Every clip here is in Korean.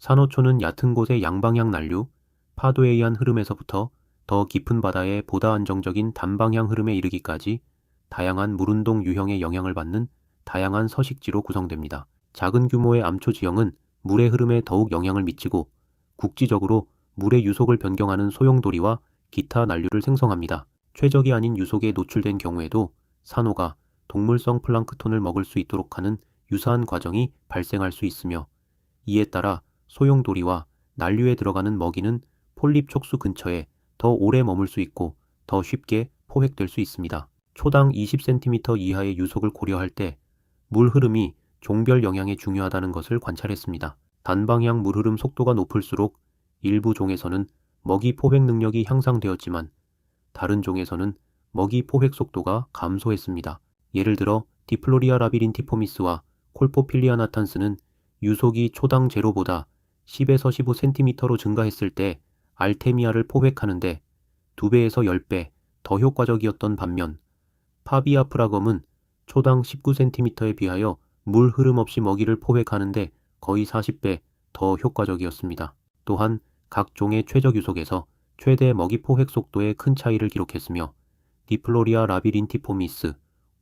산호초는 얕은 곳의 양방향 난류, 파도에 의한 흐름에서부터 더 깊은 바다의 보다 안정적인 단방향 흐름에 이르기까지 다양한 물운동 유형의 영향을 받는 다양한 서식지로 구성됩니다. 작은 규모의 암초 지형은 물의 흐름에 더욱 영향을 미치고 국지적으로 물의 유속을 변경하는 소용돌이와 기타 난류를 생성합니다. 최적이 아닌 유속에 노출된 경우에도 산호가 동물성 플랑크톤을 먹을 수 있도록 하는 유사한 과정이 발생할 수 있으며 이에 따라 소용돌이와 난류에 들어가는 먹이는 폴립 촉수 근처에 더 오래 머물 수 있고 더 쉽게 포획될 수 있습니다. 초당 20cm 이하의 유속을 고려할 때 물 흐름이 종별 영향에 중요하다는 것을 관찰했습니다. 단방향 물 흐름 속도가 높을수록 일부 종에서는 먹이 포획 능력이 향상되었지만 다른 종에서는 먹이 포획 속도가 감소했습니다. 예를 들어 디플로리아 라비린티포미스와 콜포필리아 나탄스는 유속이 초당 제로보다 10에서 15cm로 증가했을 때 알테미아를 포획하는데 2배에서 10배 더 효과적이었던 반면 파비아 프라검은 초당 19cm에 비하여 물 흐름 없이 먹이를 포획하는데 거의 40배 더 효과적이었습니다. 또한 각 종의 최적 유속에서 최대 먹이 포획 속도에 큰 차이를 기록했으며 디플로리아 라비린티포미스,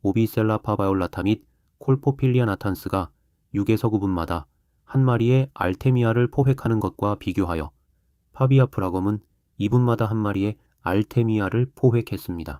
오비셀라 파바올라타 및 콜포필리아 나탄스가 6에서 9분마다 한 마리의 알테미아를 포획하는 것과 비교하여 파비아 프라검은 2분마다 한 마리의 알테미아를 포획했습니다.